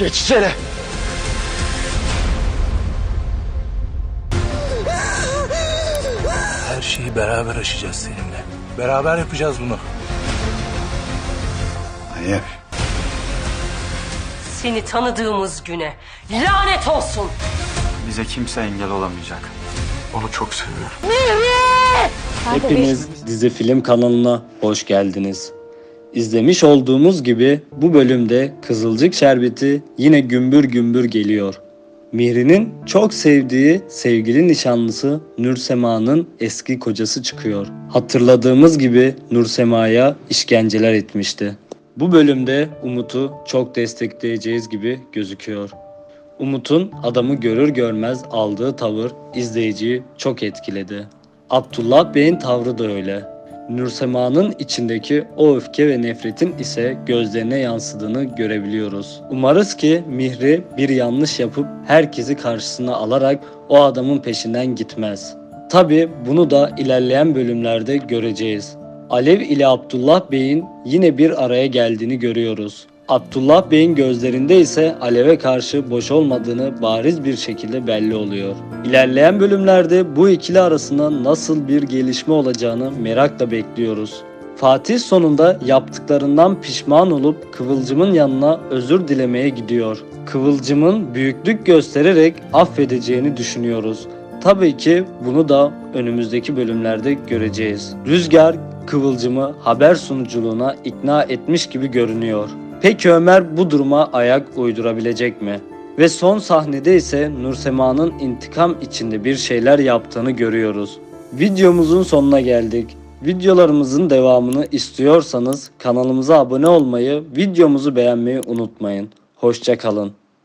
Geç içeri. Her şeyi beraber aşacağız seninle. Beraber yapacağız bunu. Hayır. Seni tanıdığımız güne lanet olsun. Bize kimse engel olamayacak. Onu çok seviyorum. Hepiniz dizi film kanalına hoş geldiniz. İzlemiş olduğumuz gibi bu bölümde Kızılcık Şerbeti yine gümbür gümbür geliyor. Mihri'nin çok sevdiği sevgili nişanlısı Nursema'nın eski kocası çıkıyor. Hatırladığımız gibi Nursema'ya işkenceler etmişti. Bu bölümde Umut'u çok destekleyeceğiz gibi gözüküyor. Umut'un adamı görür görmez aldığı tavır izleyiciyi çok etkiledi. Abdullah Bey'in tavrı da öyle. Nursema'nın içindeki o öfke ve nefretin ise gözlerine yansıdığını görebiliyoruz. Umarız ki Mihri bir yanlış yapıp herkesi karşısına alarak o adamın peşinden gitmez. Tabi bunu da ilerleyen bölümlerde göreceğiz. Alev ile Abdullah Bey'in yine bir araya geldiğini görüyoruz. Abdullah Bey'in gözlerinde ise Alev'e karşı boş olmadığını bariz bir şekilde belli oluyor. İlerleyen bölümlerde bu ikili arasında nasıl bir gelişme olacağını merakla bekliyoruz. Fatih sonunda yaptıklarından pişman olup Kıvılcım'ın yanına özür dilemeye gidiyor. Kıvılcım'ın büyüklük göstererek affedeceğini düşünüyoruz. Tabii ki bunu da önümüzdeki bölümlerde göreceğiz. Rüzgar Kıvılcım'ı haber sunuculuğuna ikna etmiş gibi görünüyor. Peki Ömer bu duruma ayak uydurabilecek mi? Ve son sahnede ise Nursema'nın intikam içinde bir şeyler yaptığını görüyoruz. Videomuzun sonuna geldik. Videolarımızın devamını istiyorsanız kanalımıza abone olmayı, videomuzu beğenmeyi unutmayın. Hoşçakalın.